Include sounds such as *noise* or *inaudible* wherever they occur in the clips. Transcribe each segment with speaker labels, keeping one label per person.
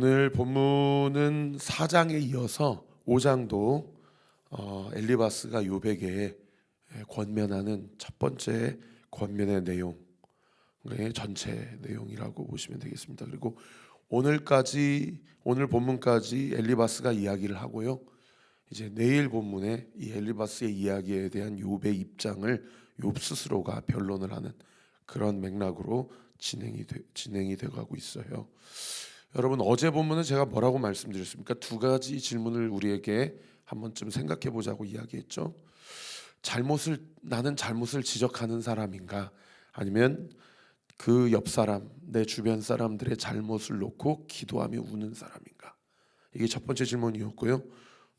Speaker 1: 오늘 본문은 4장에 이어서 5장도 어, 엘리바스가 요백에 권면하는 첫 번째 권면의 내용의 전체 내용이라고 보시면 되겠습니다. 그리고 오늘까지 오늘 본문까지 엘리바스가 이야기를 하고요. 이제 내일 본문에 이 엘리바스의 이야기에 대한 욥의 입장을 욥 스스로가 변론을 하는 그런 맥락으로 진행이 되, 진행이 돼가고 있어요. 여러분 어제 본문은 제가 뭐라고 말씀드렸습니까? 두 가지 질문을 우리에게 한 번쯤 생각해 보자고 이야기했죠. 잘못을 나는 잘못을 지적하는 사람인가 아니면 그 옆 사람 내 주변 사람들의 잘못을 놓고 기도하며 우는 사람인가 이게 첫 번째 질문이었고요.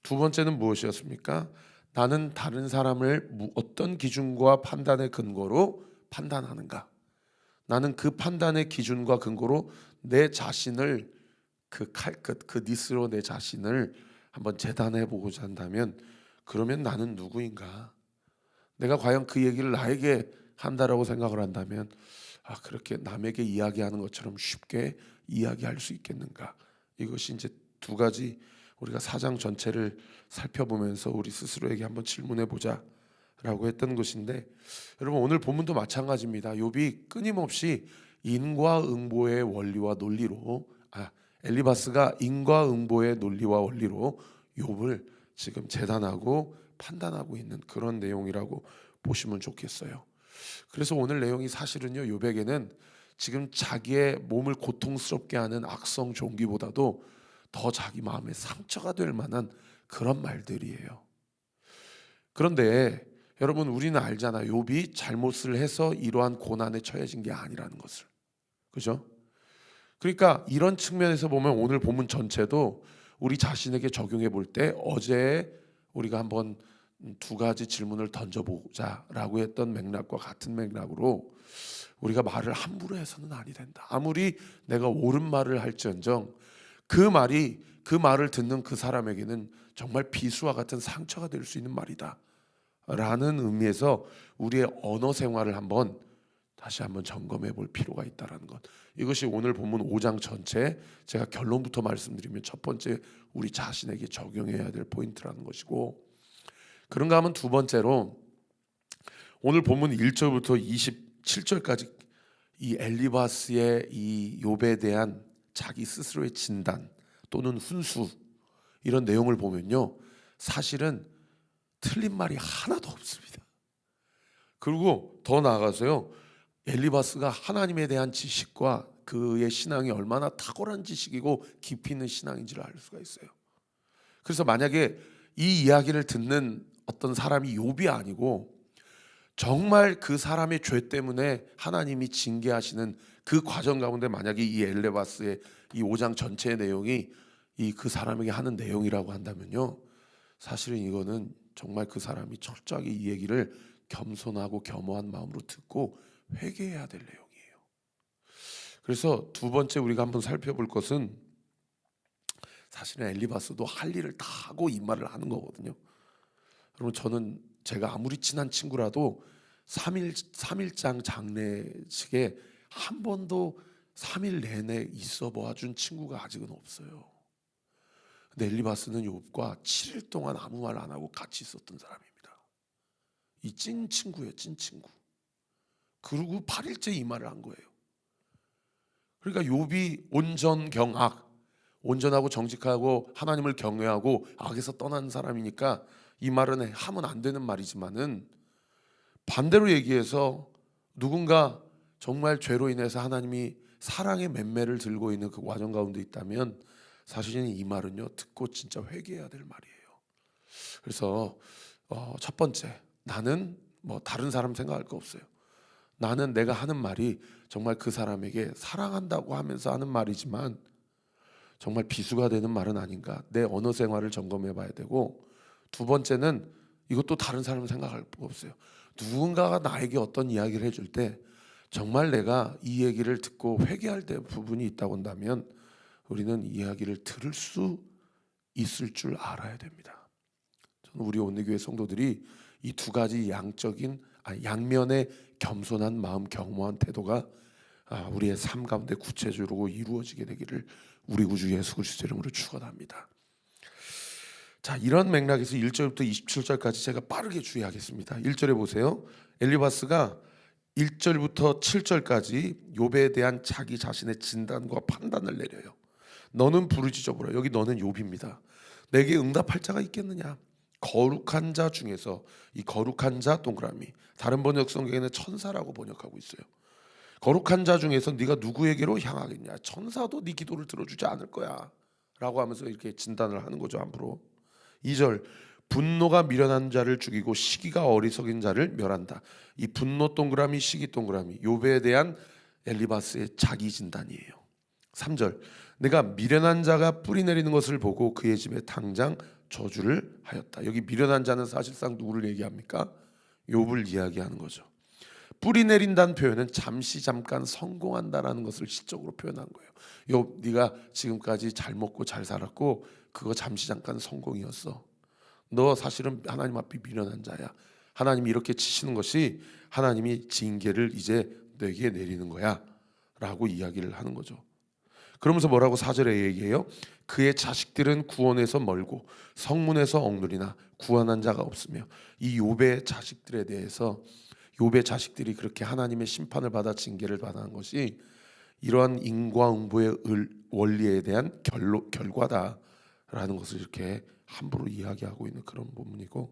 Speaker 1: 두 번째는 무엇이었습니까? 나는 다른 사람을 어떤 기준과 판단의 근거로 판단하는가? 나는 그 판단의 기준과 근거로 내 자신을 그 칼끝 그 니스로 내 자신을 한번 재단해 보고자 한다면 그러면 나는 누구인가? 내가 과연 그 얘기를 나에게 한다라고 생각을 한다면 아 그렇게 남에게 이야기하는 것처럼 쉽게 이야기할 수 있겠는가? 이것이 이제 두 가지 우리가 사장 전체를 살펴보면서 우리 스스로에게 한번 질문해 보자 라고 했던 것인데 여러분 오늘 본문도 마찬가지입니다. 욥이 끊임없이 인과응보의 원리와 논리로 아 엘리바스가 인과응보의 논리와 원리로 욥을 지금 재단하고 판단하고 있는 그런 내용이라고 보시면 좋겠어요. 그래서 오늘 내용이 사실은요 욥에게는 지금 자기의 몸을 고통스럽게 하는 악성 종기보다도 더 자기 마음에 상처가 될 만한 그런 말들이에요. 그런데 여러분 우리는 알잖아. 욥이 잘못을 해서 이러한 고난에 처해진 게 아니라는 것을. 그죠? 그러니까 이런 측면에서 보면 오늘 본문 전체도 우리 자신에게 적용해 볼 때 어제 우리가 한번 두 가지 질문을 던져보자라고 했던 맥락과 같은 맥락으로 우리가 말을 함부로 해서는 아니 된다. 아무리 내가 옳은 말을 할지언정 그 말이 그 말을 듣는 그 사람에게는 정말 비수와 같은 상처가 될 수 있는 말이다. 라는 의미에서 우리의 언어 생활을 한번 다시 한번 점검해 볼 필요가 있다라는 것. 이것이 오늘 본문 5장 전체 제가 결론부터 말씀드리면 첫 번째 우리 자신에게 적용해야 될 포인트라는 것이고 그런가 하면 두 번째로 오늘 본문 1절부터 27절까지 이 엘리바스의 이 욥에 대한 자기 스스로의 진단 또는 훈수 이런 내용을 보면요. 사실은 틀린 말이 하나도 없습니다. 그리고 더 나아가서요. 엘리바스가 하나님에 대한 지식과 그의 신앙이 얼마나 탁월한 지식이고 깊이 있는 신앙인지를 알 수가 있어요. 그래서 만약에 이 이야기를 듣는 어떤 사람이 욥이 아니고 정말 그 사람의 죄 때문에 하나님이 징계하시는 그 과정 가운데 만약에 이 엘레바스의 이 5장 전체의 내용이 이 그 사람에게 하는 내용이라고 한다면요. 사실은 이거는 정말 그 사람이 철저하게 이 얘기를 겸손하고 겸허한 마음으로 듣고 회개해야 될 내용이에요. 그래서 두 번째 우리가 한번 살펴볼 것은 사실은 엘리바스도 할 일을 다 하고 이 말을 하는 거거든요. 여러분 저는 제가 아무리 친한 친구라도 3일 3일장 장례식에 한 번도 3일 내내 있어 봐준 친구가 아직은 없어요. 근데 엘리바스는 욥과 7일 동안 아무 말 안 하고 같이 있었던 사람입니다. 이 찐 친구예요, 찐 친구. 그리고 8일째 이 말을 한 거예요. 그러니까 욥이 온전 경악, 온전하고 정직하고 하나님을 경외하고 악에서 떠난 사람이니까 이 말은 하면 안 되는 말이지만은 반대로 얘기해서 누군가 정말 죄로 인해서 하나님이 사랑의 맴매를 들고 있는 그 과정 가운데 있다면 사실은 이 말은요 듣고 진짜 회개해야 될 말이에요. 그래서 어, 첫 번째 나는 뭐 다른 사람 생각할 거 없어요. 나는 내가 하는 말이 정말 그 사람에게 사랑한다고 하면서 하는 말이지만 정말 비수가 되는 말은 아닌가. 내 언어 생활을 점검해 봐야 되고 두 번째는 이것도 다른 사람 생각할 거 없어요. 누군가가 나에게 어떤 이야기를 해줄 때 정말 내가 이 얘기를 듣고 회개할 때 부분이 있다고 한다면 우리는 이야기를 들을 수 있을 줄 알아야 됩니다. 저는 우리 온내교회 성도들이 이 두 가지 양적인 아, 양면의 겸손한 마음, 경모한 태도가 아, 우리의 삶 가운데 구체적으로 이루어지게 되기를 우리 구주 예수 그리스도 이름으로 축원합니다. 자, 이런 맥락에서 1절부터 27절까지 제가 빠르게 주의하겠습니다. 1절에 보세요. 엘리바스가 1절부터 7절까지 욥에 대한 자기 자신의 진단과 판단을 내려요. 너는 부르짖어 보라. 여기 너는 욥입니다. 내게 응답할 자가 있겠느냐? 거룩한 자 중에서 이 거룩한 자 동그라미 다른 번역 성경에는 천사라고 번역하고 있어요. 거룩한 자 중에서 네가 누구에게로 향하겠냐? 천사도 네 기도를 들어주지 않을 거야. 라고 하면서 이렇게 진단을 하는 거죠, 함부로. 2절 분노가 미련한 자를 죽이고 시기가 어리석인 자를 멸한다. 이 분노 동그라미 시기 동그라미 욥에 대한 엘리바스의 자기 진단이에요. 3절 내가 미련한 자가 뿌리 내리는 것을 보고 그의 집에 당장 저주를 하였다. 여기 미련한 자는 사실상 누구를 얘기합니까? 욥을 이야기하는 거죠. 뿌리 내린다는 표현은 잠시 잠깐 성공한다라는 것을 시적으로 표현한 거예요. 욥 네가 지금까지 잘 먹고 잘 살았고 그거 잠시 잠깐 성공이었어. 너 사실은 하나님 앞에 미련한 자야. 하나님이 이렇게 치시는 것이 하나님이 징계를 이제 내게 내리는 거야 라고 이야기를 하는 거죠. 그러면서 뭐라고 사절에 얘기해요? 그의 자식들은 구원에서 멀고 성문에서 억누리나 구원한 자가 없으며 이 욥의 자식들에 대해서 욥의 자식들이 그렇게 하나님의 심판을 받아 징계를 받는 것이 이러한 인과응보의 을- 원리에 대한 결로, 결과다라는 것을 이렇게 함부로 이야기하고 있는 그런 부분이고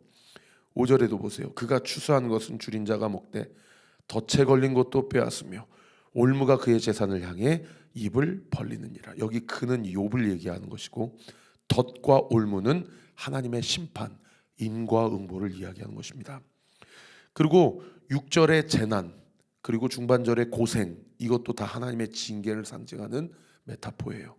Speaker 1: 5절에도 보세요. 그가 추수한 것은 줄인 자가 먹되 덫에 걸린 것도 빼앗으며 올무가 그의 재산을 향해 입을 벌리느니라. 여기 그는 욥을 얘기하는 것이고 덫과 올무는 하나님의 심판, 인과응보를 이야기하는 것입니다. 그리고 6절의 재난 그리고 중반절의 고생 이것도 다 하나님의 징계를 상징하는 메타포예요.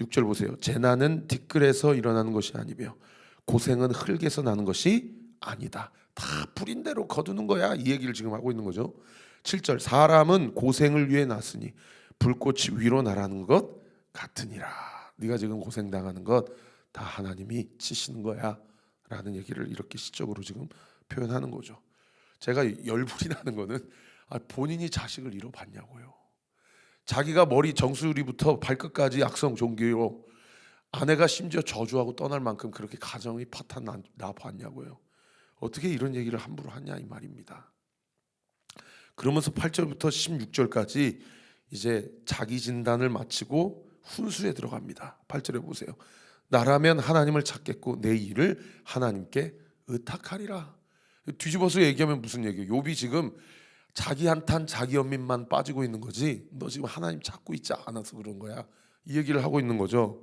Speaker 1: 6절 보세요. 재난은 티끌에서 일어나는 것이 아니며 고생은 흙에서 나는 것이 아니다. 다 뿌린 대로 거두는 거야. 이 얘기를 지금 하고 있는 거죠. 7절 사람은 고생을 위해 났으니 불꽃이 위로 나라는 것 같으니라. 네가 지금 고생 당하는 것 다 하나님이 치시는 거야라는 얘기를 이렇게 시적으로 지금 표현하는 거죠. 제가 열불이 나는 거는 아, 본인이 자식을 잃어봤냐고요. 자기가 머리 정수리부터 발끝까지 악성 종교로 아내가 심지어 저주하고 떠날 만큼 그렇게 가정이 파탄 나, 나 봤냐고요. 어떻게 이런 얘기를 함부로 하냐 이 말입니다. 그러면서 8절부터 16절까지 이제 자기 진단을 마치고 훈수에 들어갑니다. 8절에 보세요. 나라면 하나님을 찾겠고 내 일을 하나님께 의탁하리라. 뒤집어서 얘기하면 무슨 얘기예요? 욥이 지금 자기 한탄 자기 연민만 빠지고 있는 거지. 너 지금 하나님 찾고 있지 않아서 그런 거야. 이 얘기를 하고 있는 거죠.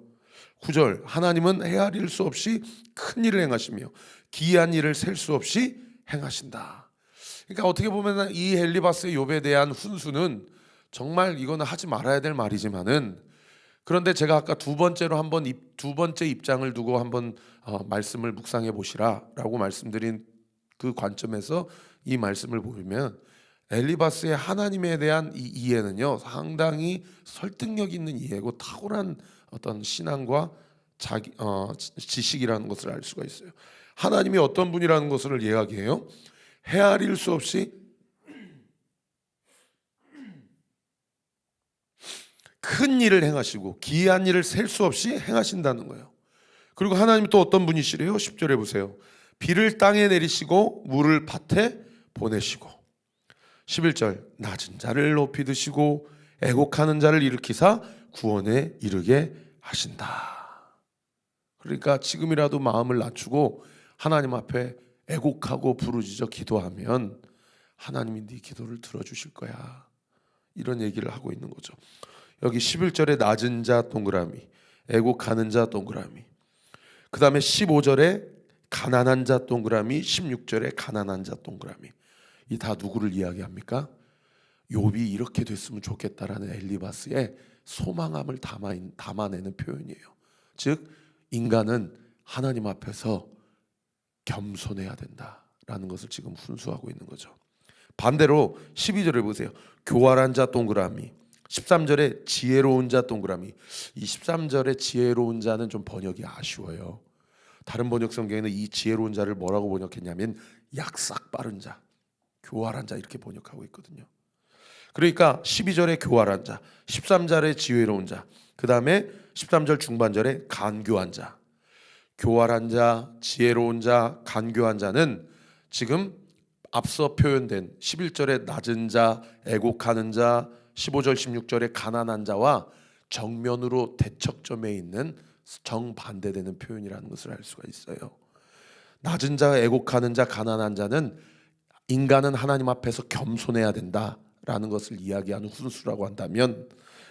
Speaker 1: 9절 하나님은 헤아릴 수 없이 큰 일을 행하시며 기이한 일을 셀 수 없이 행하신다. 그러니까 어떻게 보면 이 헬리바스의 욥에 대한 훈수는 정말 이거는 하지 말아야 될 말이지만은 그런데 제가 아까 두 번째로 한번 입- 두 번째 입장을 두고 한번 어, 말씀을 묵상해 보시라라고 말씀드린 그 관점에서 이 말씀을 보면 엘리바스의 하나님에 대한 이 이해는요 상당히 설득력 있는 이해고 탁월한 어떤 신앙과 자기 어, 지- 지식이라는 것을 알 수가 있어요. 하나님이 어떤 분이라는 것을 이야기해요. 헤아릴 수 없이 큰 일을 행하시고 기이한 일을 셀 수 없이 행하신다는 거예요. 그리고 하나님 또 어떤 분이시래요? 10절에 보세요. 비를 땅에 내리시고 물을 밭에 보내시고 11절 낮은 자를 높이 드시고 애곡하는 자를 일으키사 구원에 이르게 하신다. 그러니까 지금이라도 마음을 낮추고 하나님 앞에 애곡하고 부르짖어 기도하면 하나님이 네 기도를 들어주실 거야. 이런 얘기를 하고 있는 거죠. 여기 11절에 낮은 자 동그라미, 애곡하는 자 동그라미. 그 다음에 15절에 가난한 자 동그라미, 16절에 가난한 자 동그라미. 이 다 누구를 이야기합니까? 욥이 이렇게 됐으면 좋겠다라는 엘리바스의 소망함을 담아 담아내는 표현이에요. 즉 인간은 하나님 앞에서 겸손해야 된다라는 것을 지금 훈수하고 있는 거죠. 반대로 12절을 보세요. 교활한 자 동그라미. 13절에 지혜로운 자 동그라미. 이 13절에 지혜로운 자는 좀 번역이 아쉬워요. 다른 번역 성경에는 이 지혜로운 자를 뭐라고 번역했냐면 약삭 빠른 자, 교활한 자 이렇게 번역하고 있거든요. 그러니까 12절에 교활한 자, 13절에 지혜로운 자, 그 다음에 13절 중반절에 간교한 자, 교활한 자, 지혜로운 자, 간교한 자는 지금 앞서 표현된 11절에 낮은 자, 애곡하는 자, 15절 16절에 가난한 자와 정면으로 대척점에 있는 정반대되는 표현이라는 것을 알 수가 있어요. 낮은 자, 애곡하는 자, 가난한 자는 인간은 하나님 앞에서 겸손해야 된다라는 것을 이야기하는 훈수라고 한다면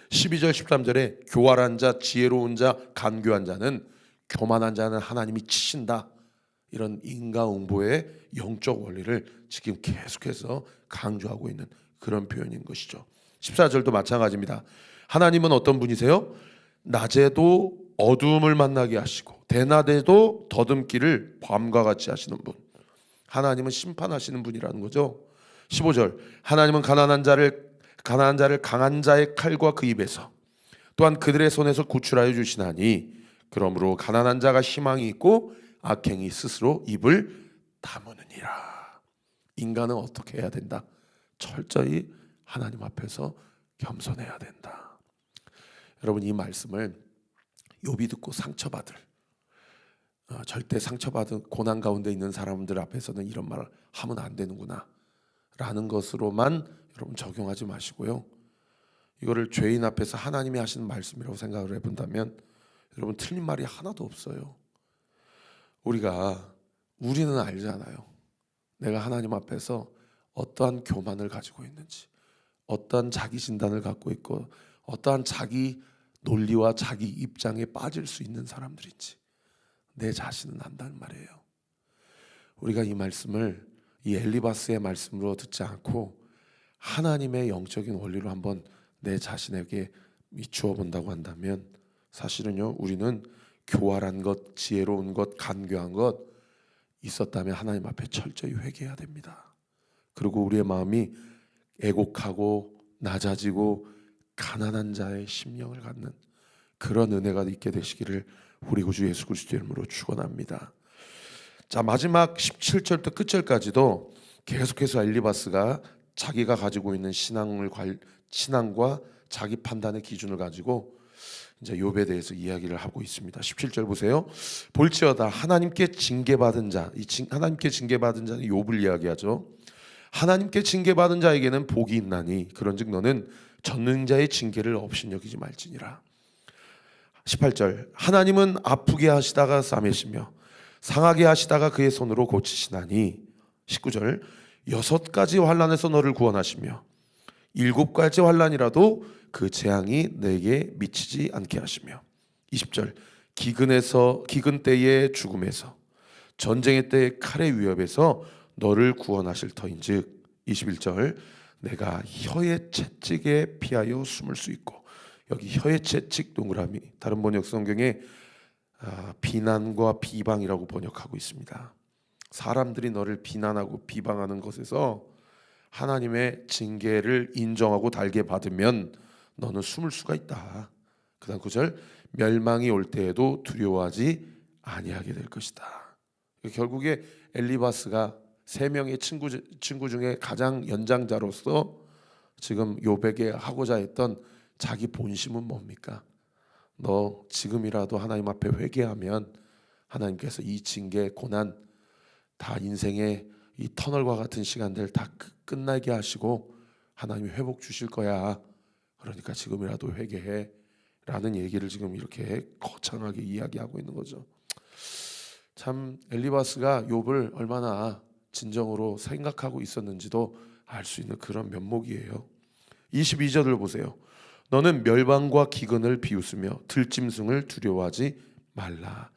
Speaker 1: 12절 13절에 교활한 자, 지혜로운 자, 간교한 자는 교만한 자는 하나님이 치신다. 이런 인과응보의 영적 원리를 지금 계속해서 강조하고 있는 그런 표현인 것이죠. 14절도 마찬가지입니다. 하나님은 어떤 분이세요? 낮에도 어두움을 만나게 하시고 대낮에도 더듬기를 밤과 같이 하시는 분. 하나님은 심판하시는 분이라는 거죠. 15절 하나님은 가난한 자를 가난한 자를 강한 자의 칼과 그 입에서 또한 그들의 손에서 구출하여 주시나니 그러므로 가난한 자가 희망이 있고 악행이 스스로 입을 다무느니라. 인간은 어떻게 해야 된다? 철저히 하나님 앞에서 겸손해야 된다. 여러분 이 말씀을 욥이 듣고 상처받을 어, 절대 상처받은 고난 가운데 있는 사람들 앞에서는 이런 말을 하면 안 되는구나 라는 것으로만 여러분 적용하지 마시고요. 이거를 죄인 앞에서 하나님이 하시는 말씀이라고 생각을 해본다면 여러분 틀린 말이 하나도 없어요. 우리가 우리는 알잖아요. 내가 하나님 앞에서 어떠한 교만을 가지고 있는지, 어떠한 자기 진단을 갖고 있고, 어떠한 자기 논리와 자기 입장에 빠질 수 있는 사람들인지 내 자신은 안다는 말이에요. 우리가 이 말씀을 이 엘리바스의 말씀으로 듣지 않고 하나님의 영적인 원리로 한번 내 자신에게 미추어 본다고 한다면 사실은요 우리는 교활한 것, 지혜로운 것, 간교한 것 있었다면 하나님 앞에 철저히 회개해야 됩니다. 그리고 우리의 마음이 애곡하고 낮아지고 가난한 자의 심령을 갖는 그런 은혜가 있게 되시기를 우리 구주 예수 그리스도의 이름으로 축원합니다. 자 마지막 17절부터 끝절까지도 계속해서 엘리바스가 자기가 가지고 있는 신앙을 관 신앙과 자기 판단의 기준을 가지고 이제 욥에 대해서 이야기를 하고 있습니다. 17절 보세요. 볼지어다 하나님께 징계받은 자, 이 징, 하나님께 징계받은 자는 욥을 이야기하죠. 하나님께 징계받은 자에게는 복이 있나니 그런즉 너는 전능자의 징계를 업신여기지 말지니라. 18절 하나님은 아프게 하시다가 싸매시며 상하게 하시다가 그의 손으로 고치시나니 19절 여섯 가지 환란에서 너를 구원하시며 일곱 가지 환란이라도 그 재앙이 내게 미치지 않게 하시며 20절 기근에서 기근 때의 죽음에서 전쟁의 때의 칼의 위협에서 너를 구원하실 터인즉 21절 내가 혀의 채찍에 피하여 숨을 수 있고 여기 혀의 채찍 동그라미 다른 번역 성경에 아, 비난과 비방이라고 번역하고 있습니다. 사람들이 너를 비난하고 비방하는 것에서 하나님의 징계를 인정하고 달게 받으면 너는 숨을 수가 있다. 그다음 구절 멸망이 올 때에도 두려워하지 아니하게 될 것이다. 결국에 엘리바스가 세 명의 친구 친구 중에 가장 연장자로서 지금 요백에 하고자 했던 자기 본심은 뭡니까? 너 지금이라도 하나님 앞에 회개하면 하나님께서 이 징계 고난 다 인생의 이 터널과 같은 시간들 다 끝나게 하시고 하나님이 회복 주실 거야. 그러니까 지금이라도 회개해. 라는 얘기를 지금 이렇게 거창하게 이야기하고 있는 거죠. 참 엘리바스가 욥을 얼마나 진정으로 생각하고 있었는지도 알 수 있는 그런 면목이에요. 22절을 보세요. 너는 멸망과 기근을 비웃으며 들짐승을 두려워하지 말라.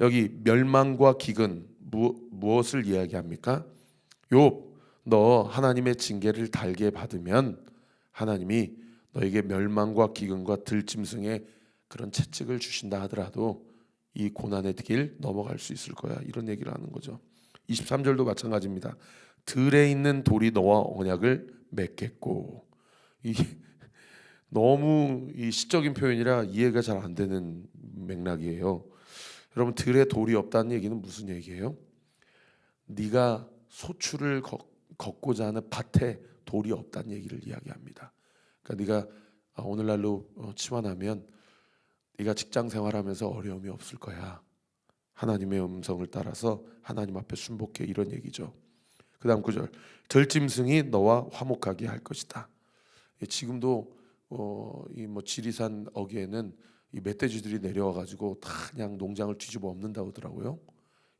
Speaker 1: 여기 멸망과 기근 무, 무엇을 이야기합니까? 욥, 너 하나님의 징계를 달게 받으면 하나님이 너에게 멸망과 기근과 들짐승의 그런 채찍을 주신다 하더라도 이 고난의 길 넘어갈 수 있을 거야. 이런 얘기를 하는 거죠. 23절도 마찬가지입니다. 들에 있는 돌이 너와 언약을 맺겠고 이 *laughs* 너무 이 시적인 표현이라 이해가 잘 안 되는 맥락이에요. 여러분 들에 돌이 없다는 얘기는 무슨 얘기예요? 네가 소출을 걷 고자 하는 밭에 돌이 없다는 얘기를 이야기합니다. 그러니까 네가 아, 오늘날로 어, 치환하면 네가 직장 생활하면서 어려움이 없을 거야. 하나님의 음성을 따라서 하나님 앞에 순복해 이런 얘기죠. 그다음 구절 들짐승이 너와 화목하게 할 것이다. 예, 지금도 어, 이뭐 지리산 어귀에는 이 멧돼지들이 내려와 가지고 다 그냥 농장을 뒤집어 엎는다고 하더라고요.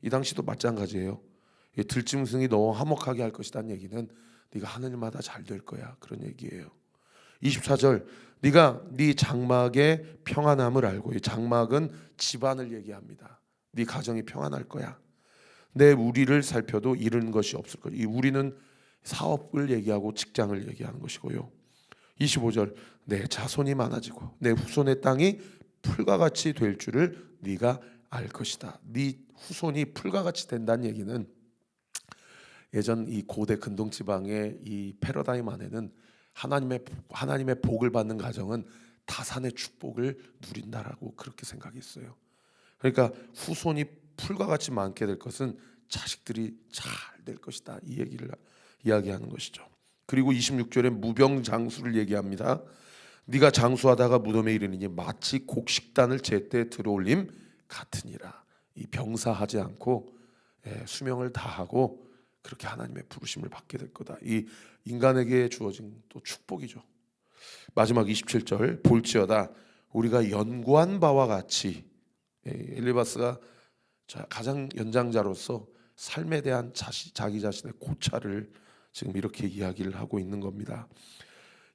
Speaker 1: 이 당시도 마찬가지예요. 이 들짐승이 너와 화목하게 할 것이다는 얘기는 네가 하늘마다 잘 될 거야 그런 얘기예요. 24절 네가 네 장막의 평안함을 알고 이 장막은 집안을 얘기합니다. 네 가정이 평안할 거야. 내 우리를 살펴도 잃은 것이 없을 거야. 이 우리는 사업을 얘기하고 직장을 얘기하는 것이고요. 25절 내 자손이 많아지고 내 후손의 땅이 풀과 같이 될 줄을 네가 알 것이다. 네 후손이 풀과 같이 된다는 얘기는 예전 이 고대 근동 지방의 이 패러다임 안에는 하나님의 하나님의 복을 받는 가정은 다산의 축복을 누린다라고 그렇게 생각했어요. 그러니까 후손이 풀과 같이 많게 될 것은 자식들이 잘 될 것이다. 이 얘기를 이야기하는 것이죠. 그리고 26절에 무병 장수를 얘기합니다. 네가 장수하다가 무덤에 이르니 마치 곡식단을 제때 들어올림 같으니라. 이 병사하지 않고 예, 수명을 다하고 그렇게 하나님의 부르심을 받게 될 거다. 이 인간에게 주어진 또 축복이죠. 마지막 27절 볼지어다 우리가 연구한 바와 같이 예, 엘리바스가 자- 가장 연장자로서 삶에 대한 자시, 자기 자신의 고찰을 지금 이렇게 이야기를 하고 있는 겁니다.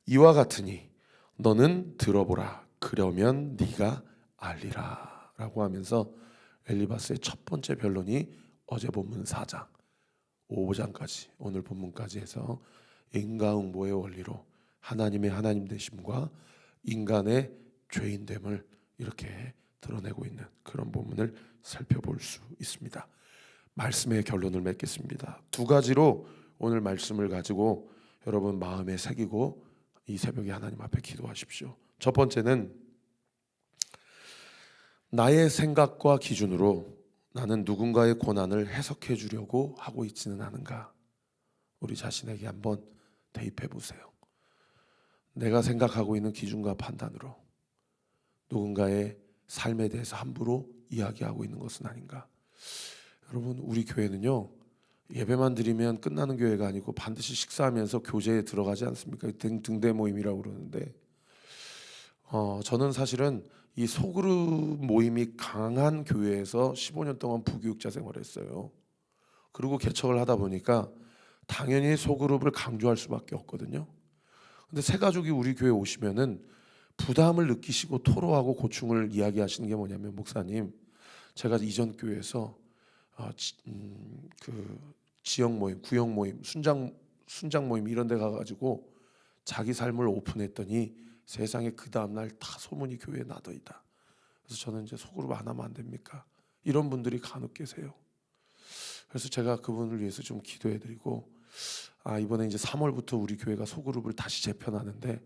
Speaker 1: 이와 같으니 너는 들어보라 그러면 네가 알리라라고 하면서 엘리바스의 첫 번째 변론이 어제 본문 4장 5장까지 오늘 본문까지 해서 인과응보의 원리로 하나님의 하나님 되심과 인간의 죄인됨을 이렇게 드러내고 있는 그런 부분을 살펴볼 수 있습니다. 말씀의 결론을 맺겠습니다. 두 가지로 오늘 말씀을 가지고 여러분 마음에 새기고 이 새벽에 하나님 앞에 기도하십시오. 첫 번째는 나의 생각과 기준으로 나는 누군가의 고난을 해석해 주려고 하고 있지는 않은가? 우리 자신에게 한번 대입해 보세요. 내가 생각하고 있는 기준과 판단으로 누군가의 삶에 대해서 함부로 이야기하고 있는 것은 아닌가? 여러분, 우리 교회는요. 예배만 드리면 끝나는 교회가 아니고 반드시 식사하면서 교제에 들어가지 않습니까? 등, 등대 모임이라고 그러는데 어, 저는 사실은 이 소그룹 모임이 강한 교회에서 15년 동안 부교육자 생활을 했어요. 그리고 개척을 하다 보니까 당연히 소그룹을 강조할 수밖에 없거든요. 근데 새 가족이 우리 교회 오시면은 부담을 느끼시고 토로하고 고충을 이야기하시는 게 뭐냐면 목사님, 제가 이전 교회에서 어, 지, 음, 그 지역 모임, 구역 모임, 순장 순장 모임 이런 데 가가지고 자기 삶을 오픈했더니 세상에 그 다음 날 다 소문이 교회에 나더이다. 그래서 저는 이제 속으로 안 하면 안 됩니까? 이런 분들이 간혹 계세요. 그래서 제가 그분을 위해서 좀 기도해 드리고 아 이번에 이제 3월부터 우리 교회가 소그룹을 다시 재편하는데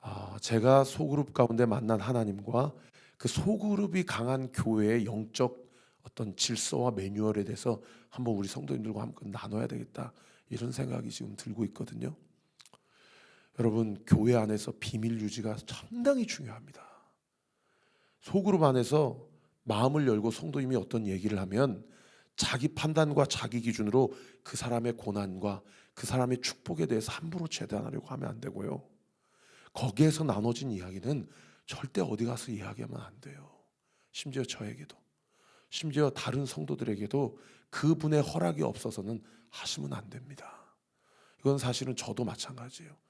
Speaker 1: 아 제가 소그룹 가운데 만난 하나님과 그 소그룹이 강한 교회의 영적 어떤 질서와 매뉴얼에 대해서 한번 우리 성도님들과 함께 나눠야 되겠다 이런 생각이 지금 들고 있거든요. 여러분 교회 안에서 비밀 유지가 상당히 중요합니다. 소그룹 안에서 마음을 열고 성도님이 어떤 얘기를 하면 자기 판단과 자기 기준으로 그 사람의 고난과 그 사람의 축복에 대해서 함부로 재단하려고 하면 안 되고요. 거기에서 나눠진 이야기는 절대 어디 가서 이야기하면 안 돼요. 심지어 저에게도 심지어 다른 성도들에게도 그분의 허락이 없어서는 하시면 안 됩니다. 이건 사실은 저도 마찬가지예요.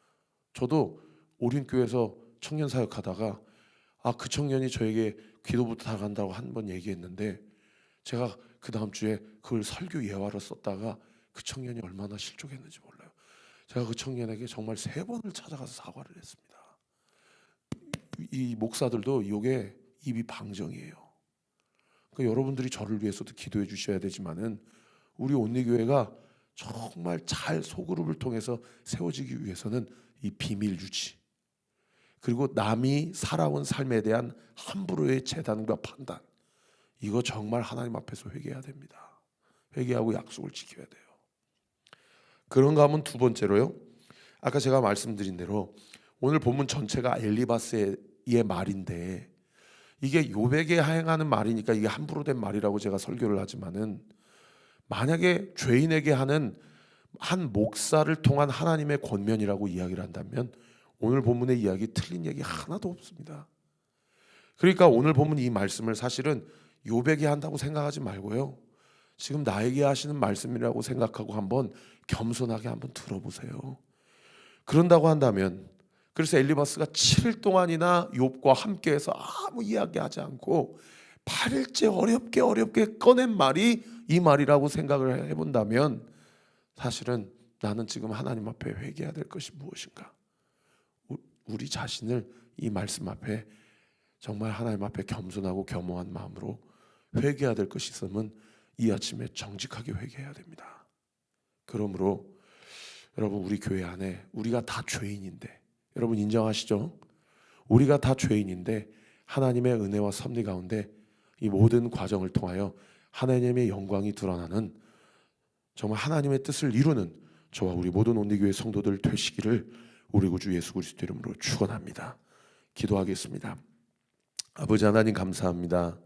Speaker 1: 저도 오륜교에서 청년 사역하다가 아 그 청년이 저에게 기도 부탁한다고 한 번 얘기했는데 제가 그 다음 주에 그걸 설교 예화로 썼다가 그 청년이 얼마나 실족했는지 몰라요. 제가 그 청년에게 정말 세 번을 찾아가서 사과를 했습니다. 이 목사들도 이게 입이 방정이에요. 그러니까 여러분들이 저를 위해서도 기도해 주셔야 되지만은 우리 온리교회가 정말 잘 소그룹을 통해서 세워지기 위해서는 이 비밀 유지 그리고 남이 살아온 삶에 대한 함부로의 재단과 판단 이거 정말 하나님 앞에서 회개해야 됩니다. 회개하고 약속을 지켜야 돼요. 그런가 하면 두 번째로요. 아까 제가 말씀드린 대로 오늘 본문 전체가 엘리바스의 말인데 이게 요백에 하행하는 말이니까 이게 함부로 된 말이라고 제가 설교를 하지만은 만약에 죄인에게 하는 한 목사를 통한 하나님의 권면이라고 이야기를 한다면 오늘 본문의 이야기 틀린 얘기 하나도 없습니다. 그러니까 오늘 본문 이 말씀을 사실은 요백이 한다고 생각하지 말고요. 지금 나에게 하시는 말씀이라고 생각하고 한번 겸손하게 한번 들어보세요. 그런다고 한다면 그래서 엘리바스가 7일 동안이나 욥과 함께해서 아무 이야기하지 않고 8일째 어렵게 어렵게 꺼낸 말이 이 말이라고 생각을 해본다면 사실은 나는 지금 하나님 앞에 회개해야 될 것이 무엇인가? 우- 우리 자신을 이 말씀 앞에 정말 하나님 앞에 겸손하고 겸허한 마음으로 회개해야 될 것이 있으면 이 아침에 정직하게 회개해야 됩니다. 그러므로 여러분 우리 교회 안에 우리가 다 죄인인데 여러분 인정하시죠? 우리가 다 죄인인데 하나님의 은혜와 섭리 가운데 이 모든 과정을 통하여 하나님의 영광이 드러나는 정말 하나님의 뜻을 이루는 저와 우리 모든 온리교회 성도들 되시기를 우리 구주 예수 그리스도 이름으로 축원합니다. 기도하겠습니다. 아버지 하나님 감사합니다.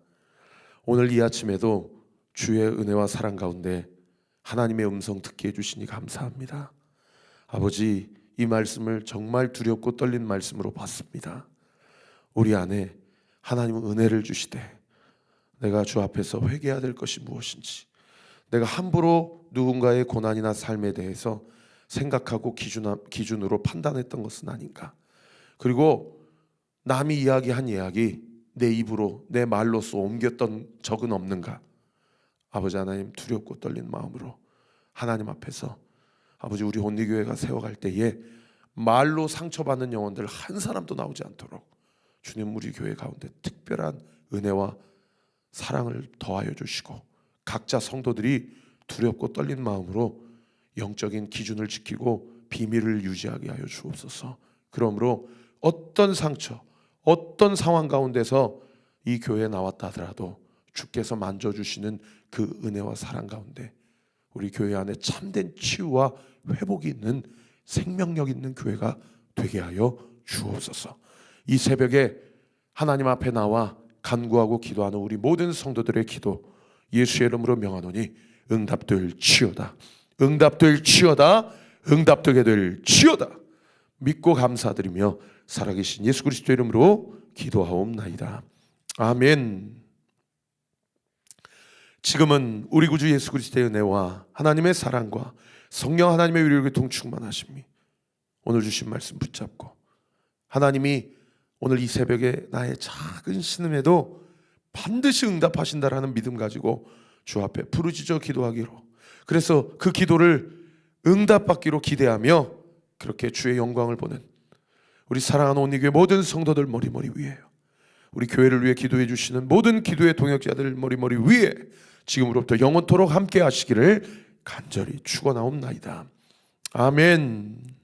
Speaker 1: 오늘 이 아침에도 주의 은혜와 사랑 가운데 하나님의 음성 듣게 해주시니 감사합니다. 아버지 이 말씀을 정말 두렵고 떨린 말씀으로 봤습니다. 우리 안에 하나님은 은혜를 주시되 내가 주 앞에서 회개해야 될 것이 무엇인지 내가 함부로 누군가의 고난이나 삶에 대해서 생각하고 기준, 기준으로 판단했던 것은 아닌가. 그리고 남이 이야기한 이야기 내 입으로 내 말로써 옮겼던 적은 없는가. 아버지 하나님 두렵고 떨린 마음으로 하나님 앞에서 아버지 우리 온리교회가 세워갈 때에 말로 상처받는 영혼들 한 사람도 나오지 않도록 주님 우리 교회 가운데 특별한 은혜와 사랑을 더하여 주시고 각자 성도들이 두렵고 떨린 마음으로 영적인 기준을 지키고 비밀을 유지하게 하여 주옵소서. 그러므로 어떤 상처, 어떤 상황 가운데서 이 교회에 나왔다 하더라도 주께서 만져 주시는 그 은혜와 사랑 가운데 우리 교회 안에 참된 치유와 회복이 있는 생명력 있는 교회가 되게 하여 주옵소서. 이 새벽에 하나님 앞에 나와 간구하고 기도하는 우리 모든 성도들의 기도 예수의 이름으로 명하노니 응답될 치요다. 응답될 치요다. 응답되게 될 치요다. 믿고 감사드리며 살아계신 예수 그리스도 이름으로 기도하옵나이다. 아멘. 지금은 우리 구주 예수 그리스도의 은혜와 하나님의 사랑과 성령 하나님의 위력을 통 충만하심이 오늘 주신 말씀 붙잡고 하나님이 오늘 이 새벽에 나의 작은 신음에도 반드시 응답하신다라는 믿음 가지고 주 앞에 부르짖어 기도하기로 그래서 그 기도를 응답받기로 기대하며 그렇게 주의 영광을 보는 우리 사랑하는 온리교회 모든 성도들 머리머리 위에요. 우리 교회를 위해 기도해 주시는 모든 기도의 동역자들 머리머리 위에 지금으로부터 영원토록 함께 하시기를 간절히 축원하옵나이다. 아멘.